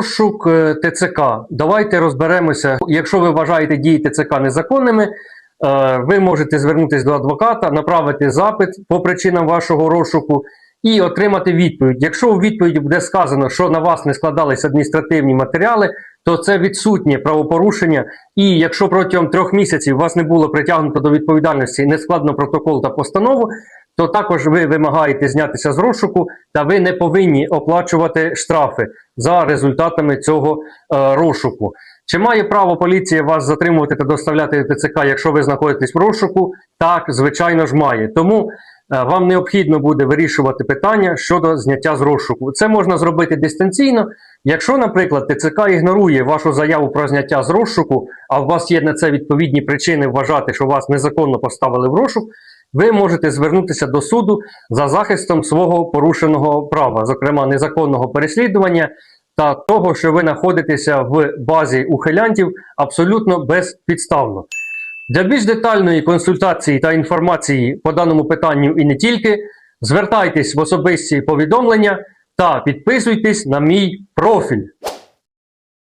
Розшук е, ТЦК. Давайте розберемося. Якщо ви вважаєте дії ТЦК незаконними, е, ви можете звернутися до адвоката, направити запит по причинам вашого розшуку і отримати відповідь. Якщо у відповіді буде сказано, що на вас не складались адміністративні матеріали, то це відсутнє правопорушення. І якщо протягом трьох місяців вас не було притягнуто до відповідальності, не складно протокол та постанову, то також ви вимагаєте знятися з розшуку, та ви не повинні оплачувати штрафи за результатами цього е, розшуку. Чи має право поліція вас затримувати та доставляти в ТЦК, якщо ви знаходитесь в розшуку? Так, звичайно ж має. Тому е, вам необхідно буде вирішувати питання щодо зняття з розшуку. Це можна зробити дистанційно. Якщо, наприклад, ТЦК ігнорує вашу заяву про зняття з розшуку, а у вас є на це відповідні причини вважати, що вас незаконно поставили в розшук, ви можете звернутися до суду за захистом свого порушеного права, зокрема незаконного переслідування та того, що ви знаходитеся в базі ухилянтів абсолютно безпідставно. Для більш детальної консультації та інформації по даному питанню і не тільки, звертайтесь в особисті повідомлення та підписуйтесь на мій профіль.